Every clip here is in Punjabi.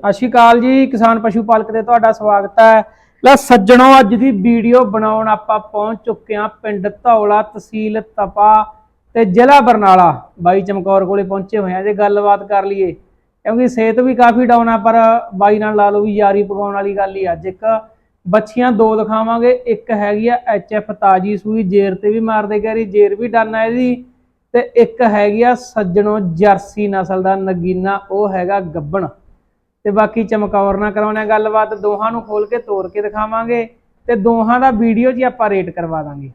ਸਤਿ ਸ਼੍ਰੀ ਅਕਾਲ ਜੀ, ਕਿਸਾਨ ਪਸ਼ੂ ਪਾਲਕ ਦੇ ਤੁਹਾਡਾ ਸਵਾਗਤ ਹੈ। ਲੈ ਸੱਜਣੋ, ਅੱਜ ਦੀ ਵੀਡੀਓ ਬਣਾਉਣ ਆਪਾਂ ਪਹੁੰਚ ਚੁੱਕੇ ਹਾਂ ਪਿੰਡ ਧੌਲਾ ਤਹਿਸੀਲ ਤਪਾ ਤੇ ਜ਼ਿਲ੍ਹਾ ਬਰਨਾਲਾ। ਬਾਈ ਚਮਕੌਰ ਕੋਲੇ ਪਹੁੰਚੇ ਹੋਏ ਆ ਜੇ ਗੱਲਬਾਤ ਕਰ ਲਈਏ, ਕਿਉਂਕਿ ਸਿਹਤ ਵੀ ਕਾਫੀ ਡਾਊਨ ਆ, ਪਰ ਬਾਈ ਨਾਲ ਲਾ ਲਓ ਵੀ ਯਾਰੀ ਪਕਾਉਣ ਵਾਲੀ ਗੱਲ ਹੀ ਅੱਜ ਇੱਕ ਬੱਚੀਆਂ ਦੋ ਦਿਖਾਵਾਂਗੇ, ਇੱਕ ਹੈਗੀ ਆ ਐਫ ਤਾਜੀ ਸੂਈ, ਜੇਰ ਤੇ ਵੀ ਮਾਰਦੇ ਗੈਰੀ ਜੇਰ ਵੀ ਡਨ ਹੈ ਇਹਦੀ, ਤੇ ਇੱਕ ਹੈਗੀ ਆ ਸੱਜਣੋ ਜਰਸੀ ਨਸਲ ਦਾ ਨਗੀਨਾ, ਉਹ ਹੈਗਾ ਗੱਬਣ। ਤੇ ਬਾਕੀ ਚਮਕੌਰ ਨਾਲ ਕਰਾਉਣਾ ਗੱਲਬਾਤ ਦੋਹਾਂ ਨੂੰ ਖੋਲ ਕੇ ਤੋੜ ਕੇ ਦਿਖਾਵਾਂਗੇ ਤੇ ਦੋਹਾਂ ਦਾ ਵੀਡੀਓ ਜੀ ਆਪਾਂ ਰੇਟ ਕਰਵਾ ਦਾਂਗੇ।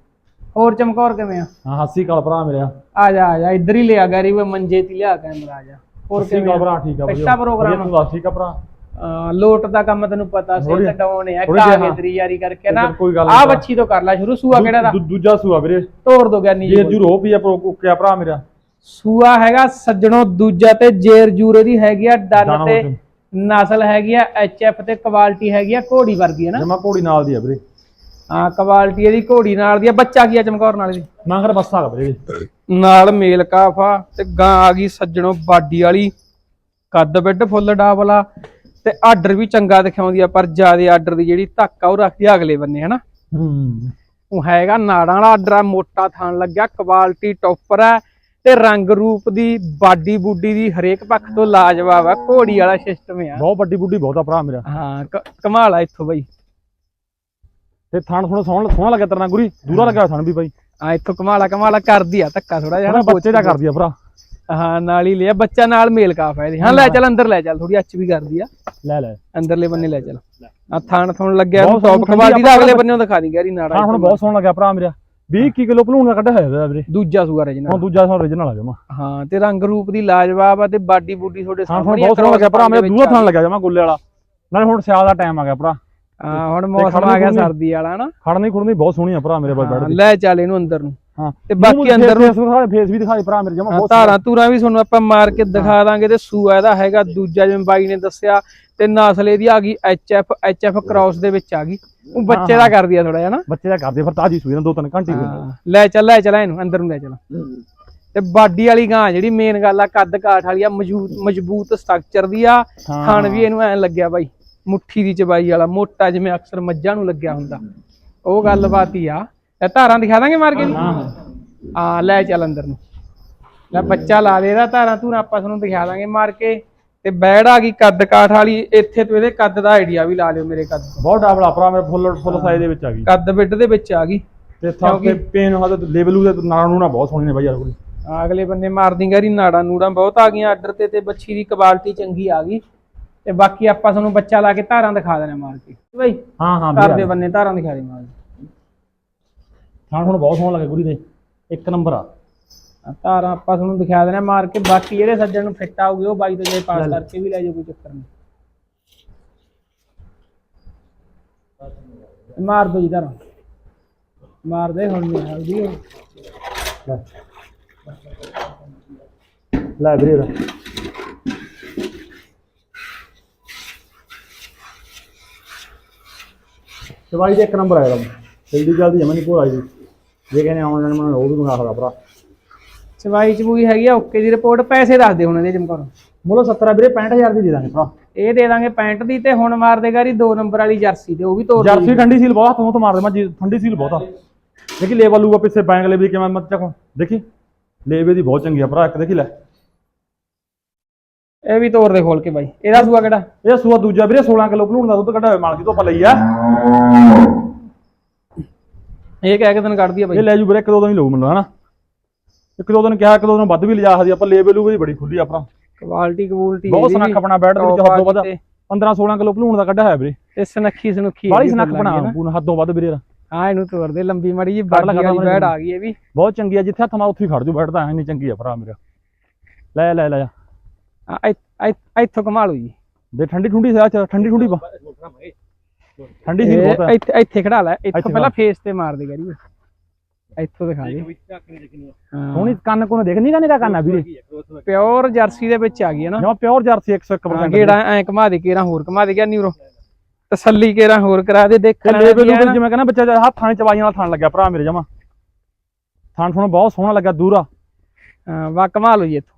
ਹੋਰ ਚਮਕੌਰ ਕਿਵੇਂ ਆ? ਹਾਂ ਹੱਸੀ ਕਾਲ ਭਰਾ ਮੇਰਾ। ਆ ਜਾ ਆ ਜਾ ਇੱਧਰ ਹੀ ਲਿਆ ਗੈਰੀ ਵੇ ਮੰਜੇ ਤੇ ਲਿਆ ਕੈਮਰਾ ਆ ਜਾ। ਹੋਰ ਕਿਵੇਂ ਆ? ਭਰਾ ਠੀਕ ਆ ਕੱਟਾ ਪ੍ਰੋਗਰਾਮ ਤੂੰ ਦੱਸ ਠੀਕ ਆ ਭਰਾ? ਲੋਟ ਦਾ ਕੰਮ ਤੈਨੂੰ ਪਤਾ ਸੀ ਡਾਉਨ ਹੈ ਥੋੜ੍ਹੀ ਕਾ ਜਿਹੀ ਕੇ ਹਾਂ। ਤੇਰੀ ਯਾਰੀ ਕਰਕੇ ਨਾ ਆ ਬੱਚੀ ਤੋਂ ਕਰ ਲੈ ਸ਼ੁਰੂ ਸੂਆ ਕਿਹੜਾ ਦਾ? ਦੂਜਾ ਸੂਆ ਵੀਰੇ। ਤੋੜ ਦੋ ਗਿਆਨੀ ਜੇ ਜੀ ਜੂ ਰੋ ਪਈ ਆ ਪ੍ਰੋ ਕੁੱਕਿਆ ਭਰਾ ਮੇਰਾ। ਸੂਆ ਹੈਗਾ ਸੱਜਣੋ ਦੂਜਾ ਤੇ ਜੇਰ ਜੂਰੇ ਦੀ ਹੈਗੀ ਆ ਡਨ ਤੇ। ਨਸਲ ਹੈਗੀ ਆ ਐਫ ਤੇ ਕੁਆਲਿਟੀ ਹੈਗੀ ਆ ਘੋੜੀ ਵਰਗੀ ਹੈ ਨਾ। ਜਮਾ ਘੋੜੀ ਨਾਲ ਦੀ ਆ ਵੀਰੇ। ਹਾਂ ਕੁਆਲਿਟੀ ਇਹਦੀ ਘੋੜੀ ਨਾਲ ਦੀ ਆ। ਬੱਚਾ ਕੀ ਆ ਚਮਕੌਰ ਨਾਲ ਦੀ ਮੈਂ ਕਰ ਬੱਸਾ ਆ ਵੀਰੇ। ਨਾਲ ਮੇਲ ਕਾਫਾ ਤੇ ਗਾਂ ਆ ਗਈ ਸੱਜਣੋ ਬਾਡੀ ਵਾਲੀ। ਕੱਦ ਬਿੱਡ ਫੁੱਲ ਡਾਬਲਾ ਤੇ ਆਰਡਰ ਵੀ ਚੰਗਾ ਦਿਖਾਉਂਦੀ ਆ ਪਰ ਜਿਆਦੇ ਆਰਡਰ ਦੀ ਜਿਹੜੀ ਧੱਕ ਆ ਉਹ ਰੱਖਦੀ ਆ ਅਗਲੇ ਬੰਨੇ ਹਨਾ। ਹੂੰ। ਉਹ ਹੈਗਾ ਨਾੜਾਂ ਵਾਲਾ ਆਰਡਰ ਆ ਮੋਟਾ ਥਾਣ ਲੱਗਿਆ ਕੁਆਲਿਟੀ ਟੌਪਰ ਹੈ ਤੇ ਰੰਗ ਰੂਪ ਦੀ ਬਾਡੀ ਬੁੱਡੀ ਦੀ ਹਰੇਕ ਪੱਖ ਤੋਂ ਲਾਜਵਾਬ ਆ ਘੋੜੀ ਵਾਲਾ ਸਿਸਟਮ ਆ। ਬਹੁਤ ਵੱਡੀ ਬੁੱਢੀ ਬਹੁਤ ਆ ਭਰਾ ਮੇਰਾ। ਹਾਂ ਕ- ਕਮਾਲ ਆ ਇੱਥੋਂ ਬਈ। ਤੇ ਥਣ ਥੋੜਾ ਸੋਹਣਾ ਸੋਹਣਾ ਲੱਗਿਆ ਤੇਰਾ ਗੁਰੀ? ਦੂਰਾ ਲੱਗਾ ਥਣ ਵੀ ਬਾਈ। ਆ ਇੱਥੋਂ ਕਮਾਲਾ ਕਮਾਲਾ ਕਰਦੀ ਆ ਧੱਕਾ ਥੋੜਾ ਜਿਹਾ ਨਾ ਬੱਚੇ ਦਾ ਕਰਦੀ ਆ ਭਰਾ। ਹਾਂ ਨਾਲ ਹੀ ਲਿਆ ਬੱਚਾ ਨਾਲ ਮੇਲ ਕਾਫ ਹੈ ਇਹਦੇ। ਹਾਂ ਲੈ ਚੱਲ ਅੰਦਰ ਲੈ ਚੱਲ ਥੋੜੀ ਅੱਚ ਵੀ ਕਰਦੀ ਆ। ਲੈ ਲੈ। ਅੰਦਰਲੇ ਬੰਨੇ ਲੈ ਚੱਲ। ਆ ਥਾਣ ਥੁਣ ਲੱਗਿਆ ਬਹੁਤ ਟੌਪ ਸੋਹਣੀ ਕੁਆਲਿਟੀ ਦਾ ਆਪਾਂ ਅਗਲੇ ਬੰਨੇ ਦਿਖਾ ਦੀ ਗੈਰੀ ਨਾੜਾ ਥਣ ਹੁਣ ਬਹੁਤ ਸੋਹਣਾ ਲੱਗਿਆ ਭਰਾ ਮੇਰਾ। 20 21 ਕਿਲੋ ਭਲੂਣ ਦਾ ਕੱਢਿਆ ਹੋਇਆ ਇਹਦਾ ਵੀਰੇ। ਦੂਜਾ ਸੂਆ ਹੁਣ ਦੂਜਾ ਸੌ origignal ਆ ਜਾਵਾਂ ਹਾਂ ਤੇ ਰੰਗ ਰੂਪ ਦੀ ਲਾਜਵਾਬ ਆ ਤੇ ਬਾਡੀ ਬੂਡੀ ਤੁਹਾਡੇ ਥਣ ਹੁਣ ਸਾਹਮਣੇ ਬਹੁਤ ਸੋਹਣਾ ਲੱਗਿਆ ਭਰਾ ਮੇਰਾ ਦੂਆ ਥਣ ਲੱਗਿਆ ਜਮਾ ਗੁੱਲੇ ਵਾਲਾ। ਨਾਲੇ ਹੁਣ ਸਿਆਲ ਦਾ ਟਾਈਮ ਆ ਗਿਆ ਭਰਾ। ਹਾਂ ਹੁਣ ਮੌਸਮ ਆ ਗਿਆ। ਸਰਦੀ ਵਾਲਾ ਨਾ ਖੜਨੀ ਖੁੜਨੀ ਬਹੁਤ ਸੋਹਣੀ ਆ ਭਰਾ ਮੇਰੇ ਬਾਈ ਹਾਂ, ਬੈਠ ਲੈ ਚੱਲ ਇਹਨੂੰ ਅੰਦਰ ਨੂੰ। ਹਾਂ। ਤੇ ਬਾਕੀ ਅੰਦਰ ਨੂੰ ਫੇਸ ਵੀ ਦਿਖਾਏ ਭਰਾ ਮੇਰੇ ਜਮਾ ਬਹੁਤ ਧਾਰਾਂ ਧੂਰਾਂ ਵੀ ਤੁਹਾਨੂੰ ਆਪਾਂ ਮਾਰ ਕੇ ਦਿਖਾ ਦਾਂਗੇ ਤੇ ਸੂਆ ਇਹਦਾ ਹੈਗਾ ਦੂਜਾ ਜਿਵੇਂ ਬਾਈ ਨੇ ਦੱਸਿਆ ਤੇ ਨਸਲ ਇਹਦੀ ਆ ਗਈ ਐਫ ਐਫ ਕ੍ਰਾਸ ਦੇ ਵਿੱਚ ਆ ਗਈ। ਉਹ ਬੱਚੇ ਦਾ ਕਰਦੀ ਆ ਥੋੜਾ ਜਿਹਾ ਨਾ। ਬੱਚੇ ਦਾ ਕਰਦੇ ਫਿਰ ਤਾਜੀ ਸੂਈ ਨਾ ਦੋ ਤਿੰਨ ਘੰਟੇ ਲੈ ਚੱਲ ਲੈ ਚੱਲ ਇਹਨੂੰ ਅੰਦਰ ਨੂੰ ਲੈ ਚੱਲ। ਤੇ ਬਾਡੀ ਵਾਲੀ ਗਾਂ ਜਿਹੜੀ ਮੇਨ ਗੱਲ ਆ ਕੱਦ ਕਾਠ ਵਾਲੀ ਆ ਮਜ਼ਬੂਤ ਮਜ਼ਬੂਤ ਸਟਰਕਚਰ ਦੀ ਆ। ਖਾਣ ਵੀ ਇਹਨੂੰ ਐਂ ਲੱਗਿਆ ਬਾਈ ਮੁੱਠੀ ਦੀ ਚਬਾਈ ਵਾਲਾ ਮੋਟਾ ਜਿਵੇਂ ਅਕਸਰ ਮੱਝਾਂ ਨੂੰ ਲੱਗਿਆ ਹੁੰਦਾ। ਉਹ ਗੱਲਬਾਤ ਹੀ ਆ। ਇਹ ਧਾਰਾਂ ਦਿਖਾ ਦਾਂਗੇ ਮਾਰ ਕੇ ਹਾਂ ਆ ਲੈ ਚੱਲ ਅੰਦਰ ਨੂੰ। ਲੈ ਬੱਚਾ ਲਾ ਦੇ ਇਹਦਾ ਧਾਰਾਂ ਧੂਰਾਂ ਆਪਾਂ ਤੁਹਾਨੂੰ ਦਿਖਾ ਦਾਂਗੇ ਮਾਰ ਕੇ। ਤੇ ਬੈੜ ਆ ਗਈ ਕੱਦ ਕਾਠ ਵਾਲੀ ਇੱਥੇ ਤੋਂ ਇਹਦੇ ਕੱਦ ਦਾ ਆਈਡੀਆ ਵੀ ਲਾ ਲਿਓ ਮੇਰੇ ਕੱਦ ਤੋਂ। ਬਹੁਤ ਡਾਬਲਾ ਭਰਾ ਮੇਰੇ ਫੁੱਲ ਫੁੱਲ ਸਾਈਜ਼ ਦੇ ਵਿੱਚ ਆ ਗਈ। ਕੱਦ ਬਿੱਡ ਦੇ ਵਿੱਚ ਆ ਗਈ। ਤੇ ਥਾਂ ਤੇ ਪੇਨ ਹਦ ਲੇਬਲ ਉਹਦੇ ਨਾਲ ਨੂੰ ਨਾ ਬਹੁਤ ਸੋਹਣੀ ਨੇ ਬਾਈ ਯਾਰ ਅਗਲੇ ਬੰਨੇ ਮਾਰਦੀ ਗਰੀ ਨਾੜਾਂ ਨੂੜਾਂ ਬਹੁਤ ਆ ਗਈਆਂ ਆਰਡਰ ਤੇ ਤੇ ਬੱਚੀ ਦੀ ਕੁਆਲਿਟੀ ਚੰਗੀ ਆ ਗਈ। ਤੇ ਬਾਕੀ ਆਪਾਂ ਤੁਹਾਨੂੰ ਬੱਚਾ ਲਾ ਕੇ ਧਾਰਾਂ ਦਿਖਾ ਦੇਣਾ ਮਾਰ ਕੇ। ਬਈ ਹਾਂ ਹਾਂ ਘਰ ਦੇ ਬੰਨੇ ਧਾਰਾਂ ਦਿਖਾ ਦੇ ਮਾਰ ਕੇ। ਥਾਂ ਹੁਣ ਬਹੁਤ ਸੋਹਣਾ ਲੱਗਾ ਗੁਰੀ ਦੇ। ਇੱਕ ਨੰਬਰ ਆ। ਧਾਰਾਂ ਆਪਾਂ ਤੁਹਾਨੂੰ ਦਿਖਾ ਦੇਣਾ ਮਾਰ ਕੇ। ਬਾਕੀ ਜਿਹੜੇ ਸੱਜਣ ਨੂੰ ਫਿੱਟ ਆਉਗੇ ਉਹ ਬਾਈ ਤੋਂ ਜੇ ਪਾਸ ਕਰਕੇ ਵੀ ਲੈ ਜਾਓ ਕੋਈ ਚੱਕਰ ਨਹੀਂ। ਮਾਰ ਦੋ ਜੀ ਧਾਰਾਂ ਮਾਰ ਦੇ ਹੁਣ ਨਹੀਂ ਹਲਦੀ। ਲੈ। ਲੈ ਵੀਰੇ ਦਾ ਦਵਾਈ ਦੇ ਇੱਕ ਨੰਬਰ ਆਇਆ ਜਲਦੀ ਜਲਦੀ ਜਮਨ ਭੋਲਾ ਜੀ ਜੇ ਕਹਿੰਦੇ ਆਨਲਾਈਨ ਮੈਂ ਉਹ ਵੀ ਮੰਗਾ ਸਕਦਾ ਭਰਾ। ਚਵਾਈ ਚਬੂਈ ਹੈਗੀ ਆ ਓਕੇ ਦੀ ਰਿਪੋਰਟ ਪੈਸੇ ਦੱਸ ਦੇ ਹੁਣ ਇਹਦੇ ਚਮਕੌਰ ਮੁੱਲ 70 ਵੀਰੇ 65000 ਦੀ ਦੇ ਦਾਂਗੇ ਭਰਾ। ਇਹ ਦੇ ਦਾਂਗੇ ਪੈਂਟ ਦੀ ਤੇ ਹੁਣ ਮਾਰ ਦੇਗਾ ਰੀ 2 ਨੰਬਰ ਵਾਲੀ ਜਰਸੀ ਤੇ ਉਹ ਵੀ ਤੋੜ ਜੀ। ਜਰਸੀ ਠੰਡੀ ਸੀਲ ਬਹੁਤ ਹੱਥੋਂ ਤੋਂ ਮਾਰ ਦੇ ਮੈਂ ਜੀ ਠੰਡੀ ਸੀਲ ਬਹੁਤ ਆ। ਦੇਖੀ ਲੇਬਲ ਲੂਗਾ ਪਿੱਛੇ ਬੈਂਕ ਲੇਬਲ ਕਿਵੇਂ ਮਤ ਚੱਕੋ। ਦੇਖੀ ਲੇਬਲ ਦੀ ਬਹੁਤ ਚੰਗੀ ਆ ਭਰਾ ਇੱਕ ਦੇਖੀ ਲੈ। ਇਹ ਵੀ ਤੋੜ ਦੇ ਖੋਲ ਕੇ ਬਾਈ। ਇਹਦਾ ਸੂਆ ਕਿਹੜਾ? ਇਹ ਸੂਆ ਦੂਜਾ ਵੀਰੇ 16 ਕਿਲੋ ਭਲੂਣ ਦਾ ਦੁੱਧ ਕੱਢਿਆ ਹੋਇਆ ਮਾਲਕੀ ਤੋਂ ਆਪਾਂ ਲਈ ਆ। ਇਹ ਕਹਿ ਕੇ ਦਿਨ ਕੱਢਦੀ ਆ ਇਹ ਬਾਈ ਲੈ ਜੂ ਵੀਰੇ ਇੱਕ ਦੋ ਦਿਨ ਹੀ ਲਊ ਮੈਨੂੰ ਹਨਾ? ਇੱਕ ਦੋ ਦਿਨ ਕਿਹਾ ਇੱਕ ਦੋ ਦਿਨ ਵੱਧ ਵੀ ਲਿਜਾ ਸਕਦੀ ਆਪਾਂ ਲੇਬਲ ਦੀ ਬੜੀ ਖੁੱਲੀ ਆਪਣਾ। ਕੁਆਲਿਟੀ ਕੁਆਲਿਟੀ ਬਹੁਤ ਸਨੱਖ ਆਪਣਾ ਬੈਡ ਦੇ ਵਿੱਚ ਹੱਦੋਂ ਵੱਧ 15 16 ਕਿਲੋ ਭਲੂਣ ਦਾ ਕੱਢਿਆ ਹੋਇਆ ਵੀਰੇ। ਇਹ ਸਨੱਖੀ ਸਨੁੱਖੀ ਬਾਹਲੀ ਸਨੱਖ ਬਣਾ ਪੂਨ ਹੱਦੋਂ ਵੱਧ ਵੀਰੇ। ਹਾਂ ਇਹਨੂੰ ਤੋੜ ਦੇ ਲੰਬੀ ਮੜੀ ਜੀ ਕੱਢ ਬਾਕੀ ਕੱਢ ਵਾਲੀ ਬੈੜ ਆ ਗਈ ਇਹ ਵੀ। ਬਹੁਤ ਚੰਗੀ ਆ ਜਿੱਥੇ ਹੱਥ ਮਾ ਉੱਥੇ ਹੀ ਖੜ ਜੂ ਬੈਠਦਾ ਇੰਨੀ ਚੰਗੀ ਆ ਭਰਾ ਮੇਰਾ। ਲੈ ਲੈ ਲੈ ਜਾ ਆ, ਇੱਥ- ਕਮਾਲ ਹੋਈ ਦੇ ਠੰਡੀ ਠੁੰਡੀ ਸਿਆ ਠੰਡੀ ਠੁੰਡੀ ਪਾ। ਠੰਡੀ ਸੀ ਬਹੁਤ। ਆ ਇੱਥੇ ਇੱਥੇ ਖੜਾ ਲੈ। ਇੱਥੋਂ ਪਹਿਲਾਂ ਫੇਸ ਤੇ ਮਾਰ ਦੇ ਗਰੀ ਇੱਥੋਂ ਦਿਖਾ ਦੇ। ਹਾਂ। ਸੋਹਣੀ ਕੰਨ ਕੋਨ ਦੇਖ ਨਹੀਂ ਕੰਨ ਕਾ ਕੰਨ ਆ ਵੀਰੇ। ਪਿਓਰ ਜਰਸੀ ਦੇ ਵਿੱਚ ਆ ਗਈ ਹੈ ਨਾ। ਜਮਾ ਪਿਓਰ ਜਰਸੀ 101% ਹਾਂ ਗੇੜਾ ਐ ਘਮਾ ਦੇ ਕੇਰਾ ਹੋਰ ਘਮਾ ਦੇ ਗਿਆ ਨਿਊਰੋ ਤਸੱਲੀ ਕੇਰਾ ਹੋਰ ਕਰਾ ਦੇ ਦੇਖਣ ਲੇਬਲ ਨੂੰ। ਜਿਵੇਂ ਕਹਿੰਦਾ ਬੱਚਾ ਜਿਹਾ ਹੱਥਾਂ 'ਚ ਚਵਾਈਆਂ ਨਾਲ ਥਣ ਲੱਗਿਆ ਭਰਾ ਮੇਰੇ ਜਮਾ। ਥਣ ਥਣ ਬਹੁਤ ਸੋਹਣਾ ਲੱਗਾ ਦੂਰਾ। ਹਾਂ ਵਾ ਕਮਾਲ ਹੋਈ ਇੱਥੋਂ।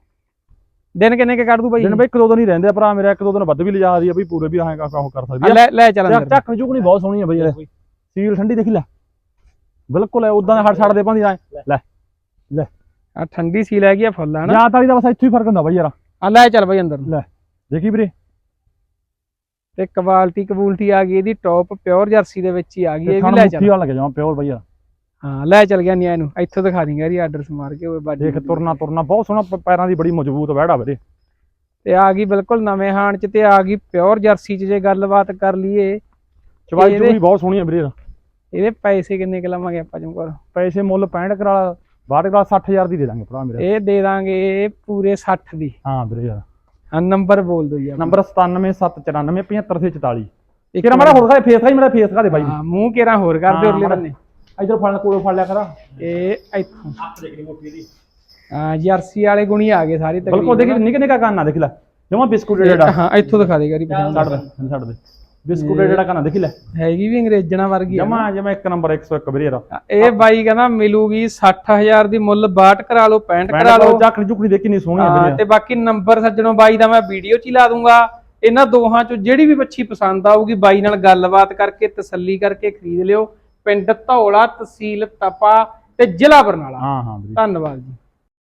ਦਿਨ ਕਿੰਨੇ ਕੇ ਕੱਢ ਦੂ ਬਾਈ? ਦਿਨ ਬਈ ਇੱਕ ਦੋ ਦਿਨ ਹੀ ਰਹਿੰਦੇ ਆ ਭਰਾ ਮੇਰਾ ਇੱਕ ਦੋ ਦਿਨ ਵੱਧ ਵੀ ਲਿਜਾ ਰਹੀ ਆ ਬਈ ਪੂਰੇ ਵੀ ਆਏਗਾ ਉਹ ਕਰ ਸਕਦੀ ਆ। ਆ ਲੈ ਲੈ ਚੱਲ ਚੱਕ ਚੁਕਣੀ ਬਹੁਤ ਸੋਹਣੀ ਆ ਬਈ ਇਹ। ਸੀਲ ਠੰਡੀ ਦੇਖੀ ਲੈ। ਬਿਲਕੁਲ ਐ ਉਦਾਂ ਦੇ ਹੱਟ ਛੱਡ ਦੇ ਭਾਂਦੀ ਐ। ਲੈ। ਆ ਠੰਡੀ ਸੀ ਲੈ ਗਿਆ ਫੁੱਲ ਹਨਾ? ਜਾਂ ਤਾਲੀ ਦਾ ਬਸ ਇੱਥੋਂ ਹੀ ਫ਼ਰਕ ਹੁੰਦਾ ਬਈ ਯਾਰ। ਆ ਲੈ ਚੱਲ ਬਾਈ ਅੰਦਰ। ਲੈ ਦੇਖੀ ਵੀਰੇ। ਤੇ ਕੁਆਲਿਟੀ ਕਬੂਲਟੀ ਆ ਗਈ ਇਹਦੀ ਟੌਪ ਪਿਓਰ ਜਰਸੀ ਦੇ ਵਿੱਚ ਹੀ ਆ ਗਈ ਇਹ ਵੀ ਲੈ ਚੱਲ। ਵਾਲਾ ਲੱਗ ਜਾਵਾਂ ਪਿਓਰ ਬਈ ਯਾਰ। ਹਾਂ ਲੈ ਚੱਲ ਗਿਆ ਨਿਆ ਨੂੰ। ਇੱਥੋਂ ਦਿਖਾ ਦਿੰਗਾ ਇਹਦੀ ਆਰਡਰ ਮਾਰ ਕੇ ਉਹ ਬਾਜੀ ਦੇਖ ਤੁਰਨਾ ਤੁਰਨਾ ਬਹੁਤ ਸੋਹਣਾ ਪ- ਪੈਰਾਂ ਦੀ ਬੜੀ ਮਜ਼ਬੂਤ ਵਹਿੜਾ ਵੀਰੇ। ਤੇ ਆ ਗਈ ਬਿਲਕੁਲ ਨਵੇਂ ਹਾਣ ਚ ਤੇ ਆ ਗਈ ਪਿਓਰ ਜਰਸੀ ਚ ਜੇ ਗੱਲਬਾਤ ਕਰ ਲਈਏ। ਚਵਾਈ ਇਹਦੇ- ਚੂਈ ਬਹੁਤ ਸੋਹਣੀ ਆ ਵੀਰੇ। ਇਹਦੇ ਪੈਸੇ ਕਿੰਨੇ ਕੁ ਲਵਾਂਗੇ ਆਪਾਂ ਜਮਕਰ ਪੈਸੇ ਮੁੱਲ 65 ਕਰਾ 62 ਕਰਾ 60000 ਦੀ ਦੇ ਦਾਂਗੇ ਭਰਾ ਮੇਰੇ। ਇਹ ਦੇ ਦਾਂਗੇ ਪੂਰੇ 60 ਦੀ। ਹਾਂ ਵੀਰੇ ਯਾਰ ਹਾਂ ਨੰਬਰ ਬੋਲ ਦਿਓ ਜੀ ਆਪਾਂ। ਨੰਬਰ 97794 7544 ਇੱਕ ਕਿਹੜਾ ਮਾੜਾ ਹੋਰ ਖਾ ਫੇਸ ਖਾਈ ਮੇਰਾ ਫੇਸ ਖਾ ਦੇ ਬਾਈ ਹਾਂ ਮੂੰਹ ਕੇਰਾ ਹੋਰ ਕਰ ਦਿਓ ਹਾਂ, ਅਗਲੇ ਬੰਨੇ। ਇਧਰ ਫੜ ਕੋਲੋਂ ਫੜ ਲਿਆ ਕਰਾ। ਇਹ ਇੱਥੋਂ। ਹੱਥ ਮੋਟੀ ਦੀ ਹਾਂ ਜਰਸੀ ਵਾਲੇ ਗੁਣੀ ਆ ਗਏ ਸਾਰੇ ਬਿਲਕੁਲ ਦੇਖੀ ਨਿੱਕੇ ਨਿੱਕਾ ਕੰਨ ਦੇਖ ਲੈ। ਜਮਾ ਬਿਸਕੁਟ ਜਿਹੜਾ। ਹਾਂ ਇੱਥੋਂ ਦਿਖਾ ਦੇ ਗਰੀ ਛੱਡ ਦੇ ਛੱਡ ਦੇ। ਬਿਸਕੁਟ ਜਿਹੜਾ ਕੰਨ ਦੇਖੀ ਲੈ। ਹੈਗੀ ਵੀ ਅੰਗਰੇਜ਼ਣਾ ਵਰਗੀ। ਜਮਾ ਜਮਾ ਇੱਕ ਨੰਬਰ 101 ਵੀਰੇ ਇਹ ਬਾਈ ਕਹਿੰਦਾ ਮਿਲੂਗੀ 60000 ਦੀ ਮੁੱਲ 62 ਕਰਾ ਲਓ 65 ਕਰਾ ਲਓ। ਝਾਕਣੀ ਝੁਕਣੀ ਦੇਖੀ ਨਹੀਂ ਸੋਹਣੀ ਆ ਹਾਂ, ਤੇ ਬਾਕੀ ਨੰਬਰ ਸੱਜਣੋਂ ਬਾਈ ਦਾ ਮੈਂ ਵੀਡੀਓ 'ਚ ਹੀ ਲਾ ਦੂੰਗਾ। ਇਹਨਾਂ ਦੋਹਾਂ 'ਚੋਂ ਜਿਹੜੀ ਵੀ ਬੱਚੀ ਪਸੰਦ ਆਊਗੀ ਬਾਈ ਨਾਲ ਗੱਲਬਾਤ ਕਰਕੇ ਤਸੱਲੀ ਕਰਕੇ ਖਰੀਦ ਲਿਓ। ਪਿੰਡ ਧੌਲਾ ਤਹਿਸੀਲ ਤਪਾ ਤੇ ਜ਼ਿਲ੍ਹਾ ਬਰਨਾਲਾ। ਹਾਂ ਹਾਂ ਵੀਰੇ। ਧੰਨਵਾਦ ਜੀ।